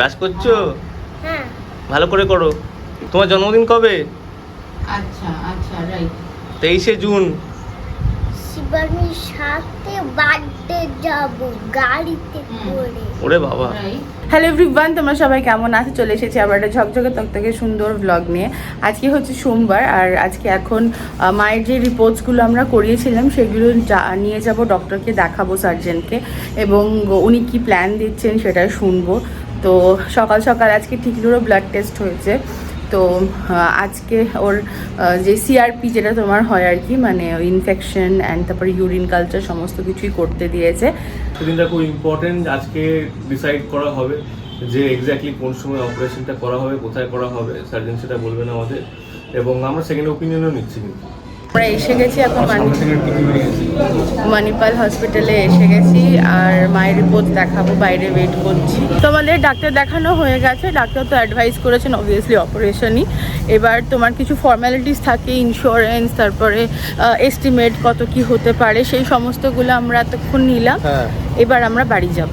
কাজ করছ? হ্যাঁ। ভালো করে করো। তোমার জন্মদিন কবে? আচ্ছা আচ্ছা রাইট তেইশে জুন। শিবানীর সাথে বার্থডে যাব গাড়িতে করে। ওরে বাবা। হ্যালো এভরিওয়ান তোমরা সবাই কেমন আছো? চলে এসেছি আবার একটা ঝকঝকে তকতকে সুন্দর ব্লগ নিয়ে। আজকে হচ্ছে সোমবার আর আজকে এখন মায়ের যে রিপোর্টসগুলো আমরা করিয়েছিলাম সেগুলো যা- নিয়ে যাব ডক্টরকে দেখাবো সার্জেনকে এবং উনি কি প্ল্যান দিচ্ছেন সেটা শুনব। তো সকাল সকাল আজকে টিকলুরও ব্লাড টেস্ট হয়েছে। তো আজকে ওর যে সিআরপি যেটা তোমার হয় আর কি মানে ইনফেকশন অ্যান্ড তারপরে ইউরিন কালচার সমস্ত কিছুই করতে দিয়েছে। সেদিনটা খুব ইম্পর্টেন্ট আজকে ডিসাইড করা হবে যে এক্স্যাক্টলি কোন সময় অপারেশনটা করা হবে, কোথায় করা হবে সার্জন সেটা বলবেন আমাদের এবং আমরা সেকেন্ড ওপিনিয়নও নিচ্ছি কিন্তু। আমরা এসে গেছি এখন মানি মানিপাল হসপিটালে এসে গেছি আর মায়ের রিপোর্ট দেখাবো বাইরে ওয়েট করছি। তোমাদের ডাক্তার দেখানো হয়ে গেছে ডাক্তার তো অ্যাডভাইস করেছেন অবভিয়াসলি অপারেশনই এবার তোমার কিছু ফর্ম্যালিটিস থাকে ইন্স্যুরেন্স তারপরে এস্টিমেট কত কি হতে পারে সেই সমস্তগুলো আমরা এতক্ষণ নিলাম। হ্যাঁ। এবার আমরা বাড়ি যাব।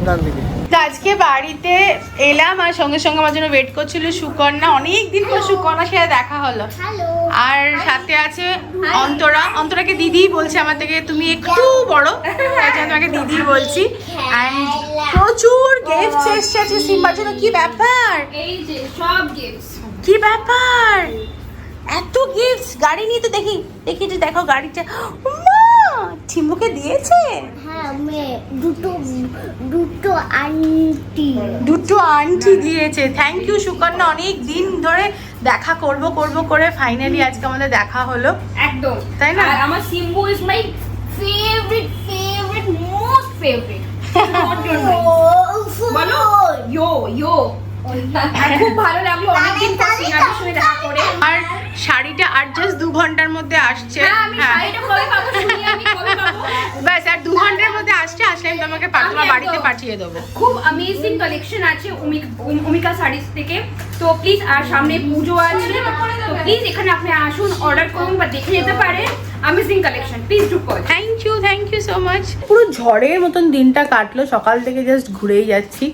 আজকে বাড়িতে এলাম আর সঙ্গে সঙ্গে আমার জন্য ওয়েট করছিল সুকন্যা। অনেক দিন পর সুকন্যার সাথে দেখা হলো। হ্যালো আর সাথে আছে অন্তরা। অন্তরাকে দিদি বলছে আমার থেকে তুমি একটু বড়। তাই জন্য তোমাকে দিদি বলছি। অ্যান্ড প্রচুর গিফটস এসছে আছে সিম্বার জন্য। কি ব্যাপার? এই যে সব গিফটস কি ব্যাপার? এত গিফটস গাড়ি নিয়ে তো দেখি দেখি যে দেখো গাড়িটা। মা ঠিম্বুকে দিয়েছে? হ্যাঁ দুটো দুটো আন্টি। দুটো আন্টি দিয়েছে। Thank you Sukanya. অনেক দিন ধরে দেখা করব করব করে ফাইনালি আজকে আমাদের দেখা হলো। একদম। তাই না? আর আমার Simbu is my favourite favourite most favourite বলো। ইয়ো ইয়ো খুব ভালো লাগল অনেকদিন পর সঙ্গে দেখা করে। আর শাড়িটা আর জাস্ট দু ঘণ্টার মধ্যে আসছে। হ্যাঁ আমি হ্যাঁ। ব্যাস আর দু ঘণ্টার মধ্যে আসছে আসলে আমি তোমাকে তোমার বাড়িতে পাঠিয়ে দেবো। খুব অ্যামেজিং কালেকশন আছে উমিক- উম- থেকে। তো প্লিজ আর সামনে পুজো আছে। তো প্লিজ এখানে আপনি আসুন অর্ডার করুন বা দেখে যেতে পারেন। Amazing collection please do call thank you thank you so much পুরো ঝড়ের মতন দিনটা কাটলো সকাল থেকে জাস্ট ঘুরেই যাচ্ছি।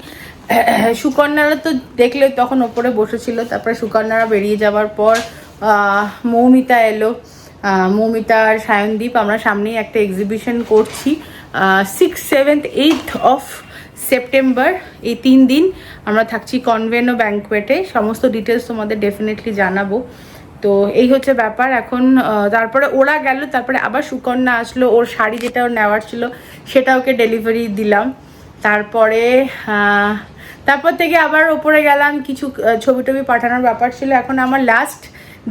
সুকন্যারা তো দেখলে তখন ওপরে বসেছিল, তারপরে সুকন্যারা বেরিয়ে যাওয়ার পর মৌমিতা এলো। মৌমিতা আর সায়নদীপ, আমরা সামনেই একটা এক্সিবিশন করছি six seventh eighth of September এই তিন দিন আমরা থাকছি কনভেন ও ব্যাঙ্কোয়েটে সমস্ত ডিটেলস তোমাদের ডেফিনেটলি জানাব। তো এই হচ্ছে ব্যাপার। এখন তারপরে ওরা গেল, তারপরে আবার সুকন্যা আসলো। ওর শাড়ি যেটা ওর নেওয়ার ছিল, সেটা ওকে ডেলিভারি দিলাম। তারপরে তারপর থেকে আবার ওপরে গেলাম কিছু ছবি টবি পাঠানোর ব্যাপার ছিল। এখন আমার লাস্ট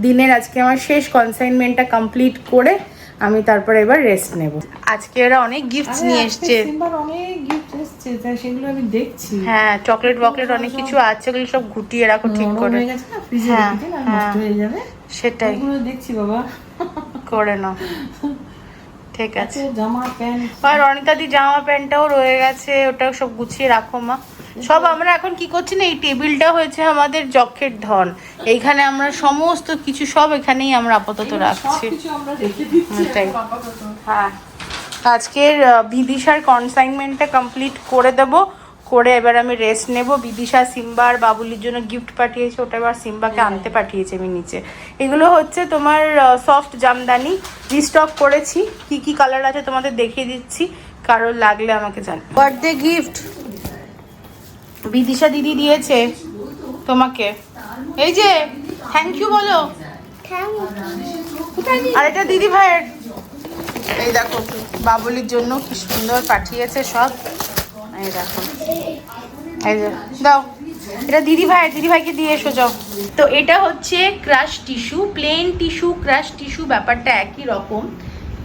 দিনের আজকে আমার শেষ কনসাইনমেন্টটা কমপ্লিট করে আমি তারপরে এবার রেস্ট নেব। আজকে এরা অনেক গিফটস নিয়ে এসছে। অনেক গিফট এসছে সেগুলো আমি দেখছি। হ্যাঁ চকলেট বকলেট অনেক কিছু আছে ওগুলো সব গুটিয়ে রাখো ঠিক করে। হয়ে হ্যাঁ, সেটাই। দেখছি বাবা। করে নাও। ঠিক আছে আছে। জামা প্যান্ট। আর অনিতাদি জামা প্যান্টটাও রয়ে গেছে ওটাও সব গুছিয়ে রাখো মা। সব আমরা এখন কি করছি না? এই টেবিলটা হয়েছে আমাদের যক্ষের ধন। এইখানে আমরা সমস্ত কিছু সব এখানেই আমরা আপাতত রাখছি। হ্যাঁ। আজকের বিদিশার কনসাইনমেন্টটা কমপ্লিট করে দেব। করে এবার আমি রেস্ট নেব। বিদিশা সিম্বা আর বাবুলির জন্য গিফট পাঠিয়েছে। ওটা এবার সিম্বাকে আনতে পাঠিয়েছে আমি নিচে। এগুলো হচ্ছে তোমার সফট জামদানি। রিস্টক করেছি। কি কি কালার আছে তোমাদের দেখিয়ে দিচ্ছি। কারোর লাগলে আমাকে জান বার্থডে গিফট বিদিশা দিদি দিয়েছে তোমাকে। এই যে থ্যাংক ইউ বলো। আর এটা দিদি ভাইয়ের। এই দেখো, বাবুলির জন্য কি সুন্দর পাঠিয়েছে সব। এই দেখো। এই যে, দাও। এটা দিদি ভাই, দিদি ভাইকে দিয়ে এসো, যাও। তো এটা হচ্ছে crush tissue plain tissue crush tissue ব্যাপারটা একই রকম।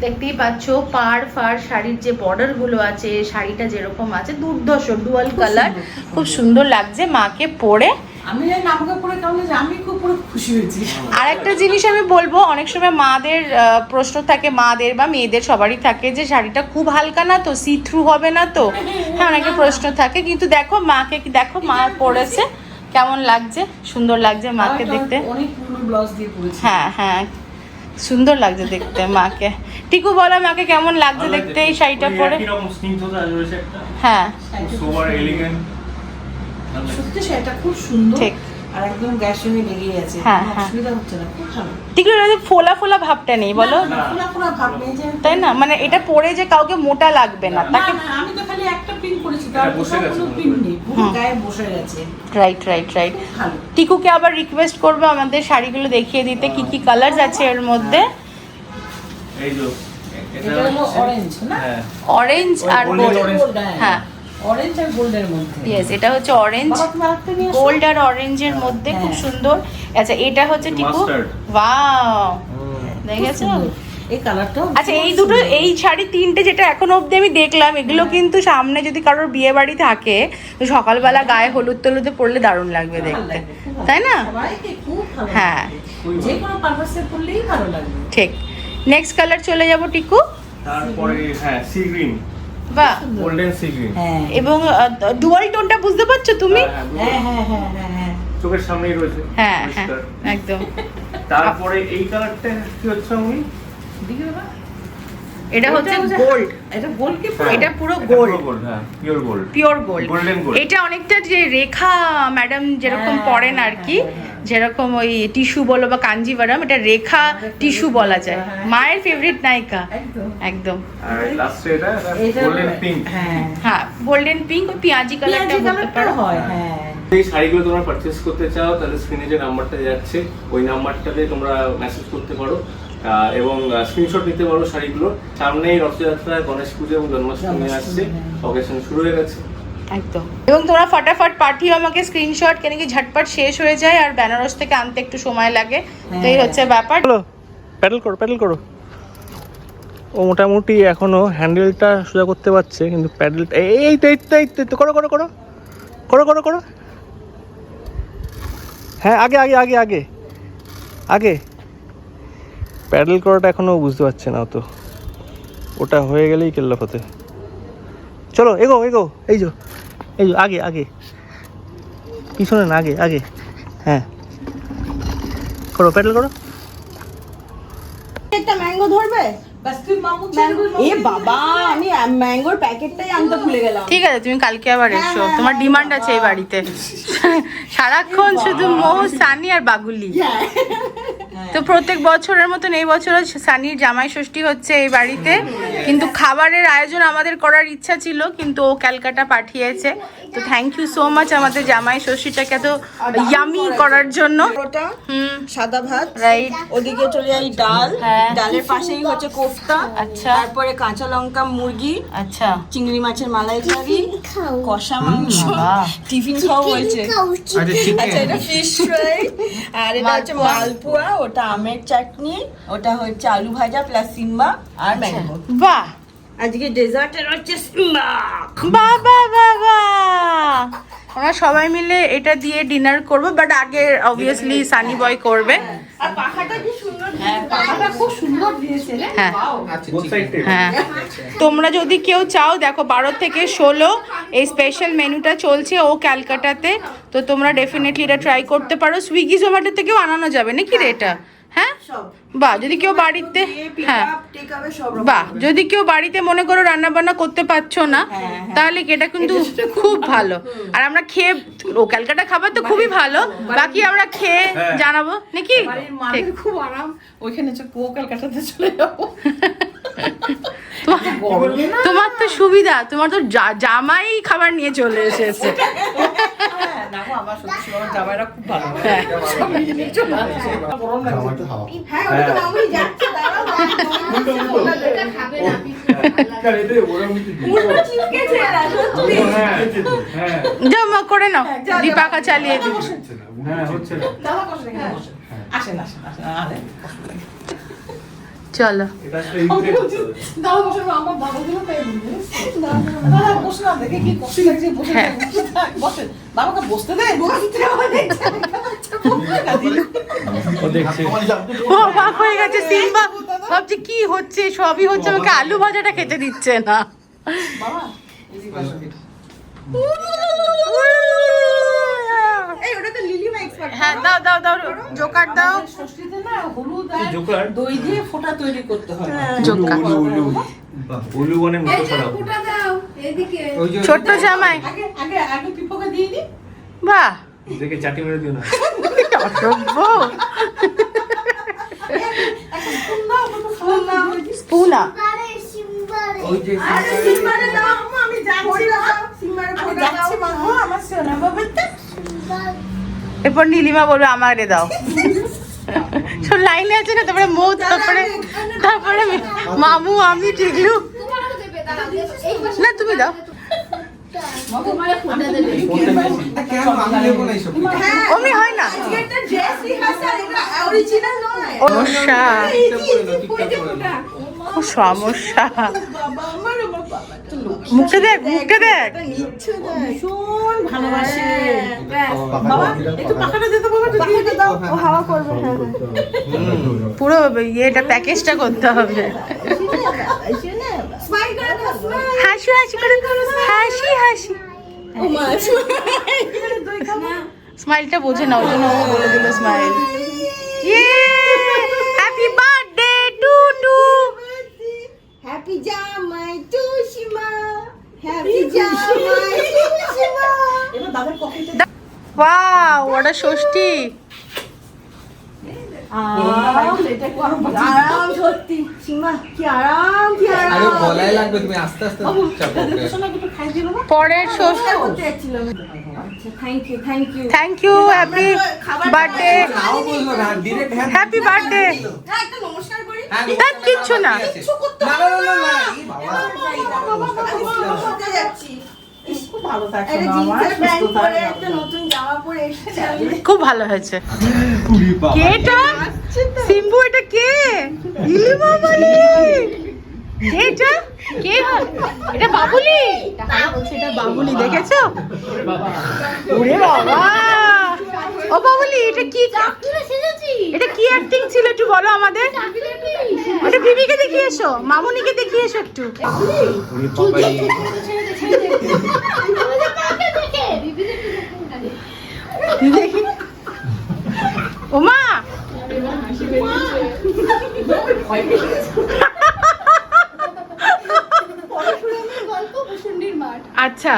দেখতেই পাচ্ছ পাড় ফাড় শাড়ির যে বর্ডারগুলো আছে শাড়িটা যেরকম আছে দুর্ধর্ষ ডুয়াল কালার খুব সুন্দর লাগছে মাকে পরে। আমি জানি না আমাকে পরে কেমন লাগছে, আমি খুব খুশি হয়েছি। আর একটা জিনিস আমি বলব অনেক সময় মাদের প্রশ্ন থাকে মাদের বা মেয়েদের সবারই থাকে যে শাড়িটা খুব হালকা না তো সি থ্রু হবে না তো? হ্যাঁ অনেকের প্রশ্ন থাকে কিন্তু দেখো মাকে কি- দেখো মা পড়েছে কেমন লাগছে? সুন্দর লাগছে মাকে দেখতে। অনেক ব্লাউজ দিয়ে হ্যাঁ হ্যাঁ। সুন্দর লাগছে দেখতে মাকে। টিকু বলো মাকে কেমন লাগছে দেখতে এই শাড়িটা পরে? হ্যাঁ। সত্যি সেটা খুব সুন্দর। ঠিক। আর একদম গ্যাস হ্যাঁ, হ্যাঁ। অসুবিধা হচ্ছে না খুব ভালো। টিকলো এটা ফোলা ফোলা ভাবটা নেই বলো? না, না, ফোলা ফোলা ভাব নেই যে তাই না? মানে এটা পরে যে কাউকে মোটা লাগবে না তাকে আমি তো খালি একটা পিন করেছি তার বসে গেছে পিন নেই পুরো গায়ে বসে গেছে। রাইট রাইট রাইট টিকুকে আবার রিকোয়েস্ট করব আমাদের শাড়িগুলো দেখিয়ে দিতে কি কি কালার্স আছে এর মধ্যে? এই যে এটা হলো অরেঞ্জ না? হ্যাঁ। অরেঞ্জ আর গোল্ড হ্যাঁ। অরেঞ্জ আর গোল্ডের মধ্যে। ইয়েস এটা হচ্ছে অরেঞ্জ। গোল্ড আর অরেঞ্জের মধ্যে খুব হ্যাঁ। সুন্দর। আচ্ছা এটা হচ্ছে টিকু. ওয়াও দেখেছ এই কালারটাও আচ্ছা এই দুটো এই শাড়ি তিনটে যেটা এখনও অবধি আমি দেখলাম এগুলো কিন্তু সামনে যদি কারোর বিয়ে বাড়ি থাকে তো সকালবেলা গায়ে হলুদ টলুদে পড়লে দারুণ লাগবে দেখতে। তাই না? সবাইকে খুব ভালো হ্যাঁ। যে কোনো পারপাসে করলেই ভালো লাগবে। ঠিক। নেক্সট কালার চলে যাব টিকু? তারপরে হ্যাঁ সি গ্রিন বাহ গোল্ডেন সি গ্রিন হ্যাঁ। এবং ডুয়াল টোনটা বুঝতে পারছ তুমি? হ্যাঁ হ্যাঁ হ্যাঁ হ্যাঁ হ্যাঁ চোখের সামনেই রয়েছে। হ্যাঁ হ্যাঁ একদম। তারপরে এই কালারটা কি হচ্ছে আমি দিকে বাবা এটা হচ্ছে গোল্ড এটা গোল্ড কি এটা পুরো গোল্ড হ্যাঁ pure gold pure gold Golden gold। এটা অনেকটা যে রেখা ম্যাডাম যেরকম হ্যাঁ, পরেন আর হ্যাঁ, কি হ্যাঁ, যেরকম ওই টিস্যু বলো বা কাঞ্জিভারাম এটা রেখা টিস্যু বলা যায়। হ্যাঁ। মায়ের ফেভারিট নায়িকা। একদম। একদম। আর লাস্টে এটা এটা গোল্ডেন পিঙ্ক হ্যাঁ। হ্যাঁ গোল্ডেন পিঙ্ক ওই পেঁয়াজি কালারটা বলতে পারো। হয় হ্যাঁ। এই শাড়িগুলো তোমরা পারচেস করতে চাও তাহলে স্ক্রিনে যে নাম্বারটা যাচ্ছে ওই নাম্বারটাতে তোমরা মেসেজ করতে পারো। এবং স্ক্রিনশট নিতে পারো শাড়িগুলো। সামনেই রথযাত্রা গণেশ পুজো এবং জন্মাষ্টমী আসছে। হ্যাঁ। অকেশন শুরু হয়ে গেছে। একদম। এবং তোমরা ফটাফট পাঠিও আমাকে স্ক্রিনশট কেন কি ঝটপট শেষ হয়ে যায় আর বেনারস থেকে আনতে একটু সময় লাগে। তো এই হ্যাঁ। হচ্ছে ব্যাপার। প্যাডেল করো প্যাডেল করো। ও মোটামুটি এখনও হ্যান্ডেলটা সোজা করতে পারছে কিন্তু প্যাডেলটা এই তো এই তো এই তো, এই তো করো করো করো। করো করো করো। হ্যাঁ আগে আগে আগে আগে। আগে। প্যাডেল করাটা এখনও বুঝতে পারছে না তো ওটা হয়ে গেলেই কেল্লা হতে চলো এগো এগো এই যো এই যো আগে আগে। পিছনে না আগে আগে। হ্যাঁ। করো প্যাডেল করো। একটা ম্যাঙ্গো ধরবে? বাস তুই মামু এ বাবা আমি ম্যাঙ্গোর প্যাকেটটাই আনতে ভুলে গেলাম। ঠিক আছে তুমি কালকে আবার হ্যাঁ, এসো। হ্যাঁ, তোমার হ্যাঁ, ডিমান্ড আছে এই বাড়িতে। সারাক্ষণ শুধু মোহ সানি আর বাগুলি। তো প্রত্যেক বছরের মতন এই বছরও সানির জামাই ষষ্ঠী হচ্ছে এই বাড়িতে। কিন্তু খাবারের আয়োজন আমাদের করার ইচ্ছা ছিল কিন্তু ও ক্যালকাটা পাঠিয়েছে। তো থ্যাংক ইউ সো মাচ আমাদের জামাই ষষ্ঠীটাকে এত ইয়ামি করার জন্য। সাদা ভাত রাইট ওদিকে চলে যাই ডাল। হ্যাঁ। ডালের পাশেই হচ্ছে কোফতা। আচ্ছা। তারপরে কাঁচা লঙ্কা মুরগি। আচ্ছা। চিংড়ি মাছের মালাইকারি খাও। কষা মাংস। টিফিন খাওয়া হয়েছে। আচ্ছা এটা ফিশ ফ্রাই আর এটা হচ্ছে মালপোয়া। ওটা আমের চাটনি ওটা হচ্ছে আলু ভাজা প্লাস সিম্বা আর ম্যাঙ্গো। বাহ। আজকে ডেজার্টের হচ্ছে সিম্বা। বাবা বাবা আমরা সবাই মিলে এটা দিয়ে ডিনার করব বাট আগে অবভিয়াসলি সানি বয় করবে। আর পাখাটা কি সুন্দর পাখাটা খুব সুন্দর দিয়েছে হ্যাঁ। হ্যাঁ। তোমরা যদি কেউ চাও দেখো বারো থেকে ষোলো এই স্পেশাল মেনুটা চলছে ও ক্যালকাটাতে। তো তোমরা ডেফিনেটলি এটা ট্রাই করতে পারো। সুইগি জোম্যাটো থেকেও আনানো যাবে নাকি রে এটা? হ্যাঁ? সব। বাহ যদি কেউ বাড়িতে হ্যাঁ। বাহ যদি কেউ বাড়িতে মনে করো রান্না বান্না করতে পারছ না তাহলে এটা কিন্তু খুব ভালো। আর আমরা খেয়ে ও ক্যালকাটা খাবার তো খুবই ভালো। বাকি আমরা খেয়ে জানাব নাকি? খুব আরাম। ওইখানে হচ্ছে কো চলে যাব। তোমার তো সুবিধা তোমার তো জামাই খাবার নিয়ে চলে এসেছে। জমা করে নাও। দীপাকা চালিয়ে বসে। আসেন আসেন আসেন। চলো। ও বাপ হয়ে গেছে সিম্বা। ভাবছি কি হচ্ছে সবই হচ্ছে আমাকে আলু ভাজাটা খেতে দিচ্ছে না। বাবা এই ওটা তো এক্সপার্ট হ্যাঁ দাও দাও দাও জোকার দাও। ষষ্ঠীতে না হলুদ আর দই দিয়ে ফোঁটা তৈরি করতে হয়। জোকার। উলু বনে মুখো ছড়াবো ছোট্ট জামাই। আগে আগে আগে পিপোকে দিয়ে দি বাহ। দেখে চাটি মেরে দিও না। অসভ্য। স্পুনা। আমি যাচ্ছি আমার সোনা বাবাটা এরপর নীলিমা বলবে আমারে দাও সব লাইনে আছে না তারপরে মৌ তারপরে তারপরে মামু আমি টিকলু না তুমি দাও অমনি হয় না সমস্যা সমস্যা মুখটা দেখ মুখে দেখ। ভীষণ ভালোবাসে। বাবা একটু পাখাটা। দিতে বাবা একটু দিয়ে দাও। ও হাওয়া করবে হ্যাঁ পুরো ইয়েটা প্যাকেজটা করতে হবে। হাসি হাসি করে হাসি হাসি। স্মাইলটা বোঝে না ওই জন্য ও বলে দিল smile happy birthday to to happy জামাই তুষিমা ওয়াও ওটা ষষ্ঠী। আরাম সত্যি। সীমা কি আরাম কি আরে গলায় লাগবে তুমি আস্তে আস্তে চাপো ওকে। একটু খাই দিল না পরের ষষ্ঠী। করতে যাচ্ছিলাম। আচ্ছা থ্যাংক ইউ হ্যাপি বার্থডে হ্যাঁ হ্যাপি বার্থডে তার কিচ্ছু না। বাবা খুব ভালো হয়েছে। কে এটা? সিম্বু এটা কে? কে এটা? কে? এটা বাবুলি? এটা বাবুলি দেখেছ? ওরে বাবা! ও বাবুলি এটা কি? এটা কি অ্যাক্টিং ছিল একটু বলো আমাদের? ওটা বিবিকে দেখিয়ে এসো মামুনিকে দেখিয়ে এসো একটু দেখি ওমা! আচ্ছা।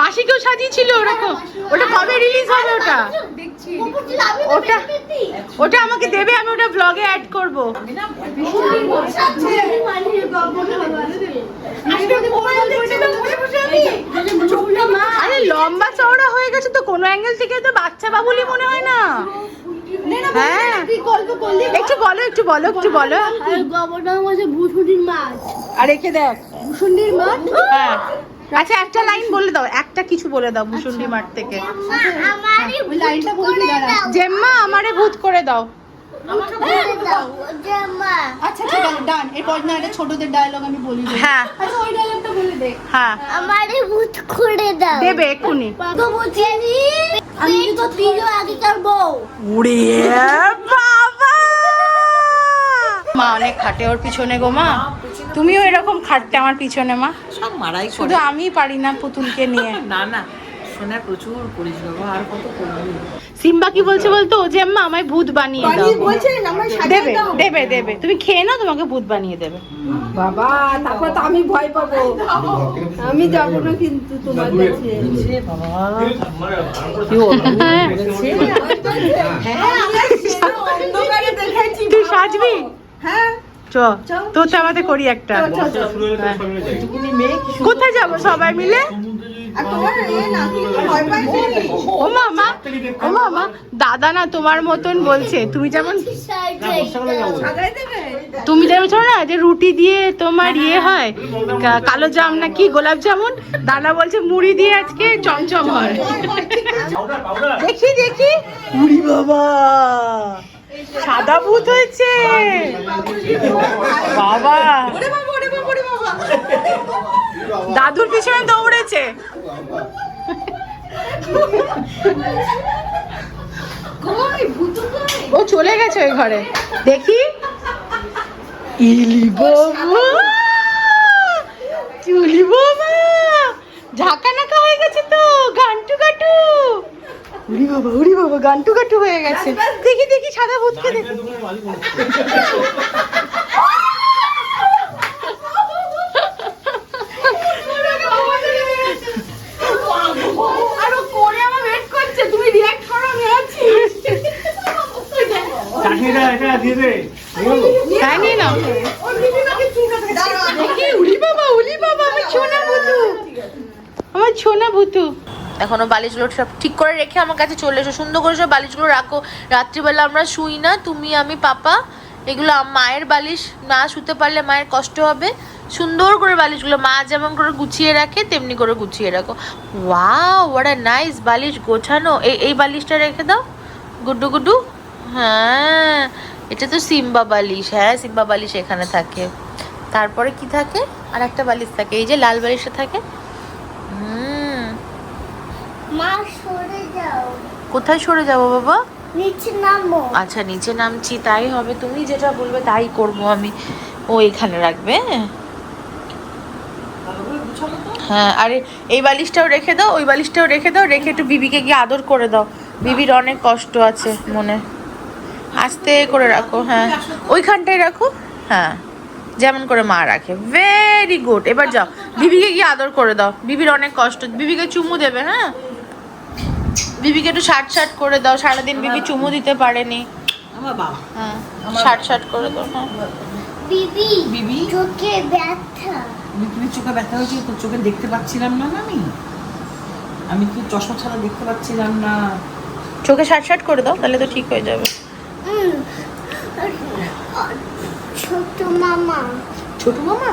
মাসিকেও সাজিয়েছিল ওরকম। ওটা কবে রিলিজ হবে ওটা? ওটা ওটা আমাকে দেবে, আমি ওটা ব্লগে অ্যাড করব। আরে লম্বা চওড়া হয়ে গেছে তো, কোনো অ্যাঙ্গেল থেকে তো বাচ্চা বাবুলি মনে হয় না। হ্যাঁ। একটু বলো একটু বলো একটু বলো। ভুসুডির মাছ। আর রেখে দেখ। মাছ হ্যাঁ। আচ্ছা একটা লাইন বলে দাও একটা কিছু বলে দাও ভূষণ্ডি মাঠ থেকে। লাইনটা বলে দাও। জেম্মা আমারে ভূত করে দাও। আমাকে বলে দাও জামা আচ্ছা ঠিক আছে ডান। এরপর না একটা ছোটদের ডায়লগ আমি বলি হ্যাঁ। আচ্ছা ওই ডায়লগটা বলে দে। হ্যাঁ। আমারই ভূত করে দাও। দেবে এক্ষুনি। তো বলছি আমি তো তিনজন আগেকার বউ। উড়ে বাবা! মা অনেক খাটে ওর পিছনে গো মা। তুমিও এরকম খাটতে আমার পিছনে মা। সব মারাই শুধু আমি পারি না পুতুলকে নিয়ে। না না সোনা প্রচুর করিস বাবা আর কত করবি? সিম্বা কি বলছে বলতো? ও যে আম্মা আমায় ভূত বানিয়ে দাও। আমরা দেবে দেবে দেবে। তুমি খেয়ে নাও তোমাকে ভূত বানিয়ে দেবে। বাবা তারপর তো আমি ভয় পাবো। আমি যাব না কিন্তু তোমার কাছে। হ্যাঁ আমরা অন্ধকারে দেখেছি তুই সাজবি? হ্যাঁ। চ। তোর আমাদের করি একটা। তো কোথায় যাব সবাই মিলে? ও মামা ও মামা দাদা না তোমার মতন বলছে। তুমি যেমন সাজাই দেবে? তুমি ভেবেছো না যে রুটি দিয়ে তোমার ইয়ে হয় কালো জাম না কি গোলাপ জামুন দাদা বলছে মুড়ি দিয়ে আজকে চমচম হয়। দেখি দেখি। মুড়ি বাবা। সাদা ভূত হয়েছে। বাবা। দাদুর পিছনে দৌড়েছে। ও চলে গেছে ওই ঘরে। দেখি। ইলি বাবা বাবা ঝাঁকা নাকা হয়ে গেছে তো গান্টু গাটু উড়ি বাবা উড়ি বাবা গান্টু গান্টু হয়ে গেছে। দেখি দেখি সাদা ভূতকে দেখি। হ্যাঁ, আমার ছোনা ভুতু। আমার ছোনা ভুতু এখনও বালিশগুলো সব ঠিক করে রেখে আমার কাছে চলে এসো। সুন্দর করে সব বালিশগুলো রাখো। রাত্রিবেলা আমরা শুই না, তুমি, আমি, পাপা। এগুলো মায়ের বালিশ না শুতে পারলে মায়ের কষ্ট হবে। সুন্দর করে বালিশগুলো, মা যেমন করে গুছিয়ে রাখে, তেমনি করে গুছিয়ে রাখো। ওয়াও ওয়াট আ নাইস বালিশ গোছানো। এই এই বালিশটা রেখে দাও। গুড্ডু গুড্ডু। হ্যাঁ এটা তো সিম্বা বালিশ। হ্যাঁ সিম্বা বালিশ এখানে থাকে। তারপরে কি থাকে? আর একটা বালিশ থাকে। এই যে লাল বালিশটা থাকে। মা সরে যাও। কোথায় সরে যাব বাবা? নিচে নামো। আচ্ছা নিচে নামছি তাই হবে। তুমি যেটা বলবে তাই করব আমি। ও এখানে রাখবে হ্যাঁ? আরে এই বালিশটাও রেখে দাও ওই বালিশটাও রেখে দাও রেখে একটু বিবিকে গিয়ে আদর করে দাও। বিবির অনেক কষ্ট আছে মনে। আস্তে করে রাখো হ্যাঁ। ওইখানটায় রাখো হ্যাঁ। যেমন করে মা রাখে। ভেরি গুড এবার যাও। বিবিকে গিয়ে আদর করে দাও। বিবির অনেক কষ্ট। বিবিকে চুমু দেবে হ্যাঁ? বিবিকে একটু শার্ট শার্ট করে দাও সারাদিন বিবি চুমু দিতে পারেনি। আমার বাবা। হ্যাঁ শার্ট শার্ট করে দাও হ্যাঁ। বিবি বিবি? চোখে ব্যথা। চোখে ব্যথা চোখে দেখতে পাচ্ছিলাম না না আমি? আমি তো চশমা ছাড়া দেখতে পাচ্ছিলাম না। চোখে শার্ট শার্ট করে দাও তাহলে তো ঠিক হয়ে যাবে। ছোট মামা। ছোট মামা?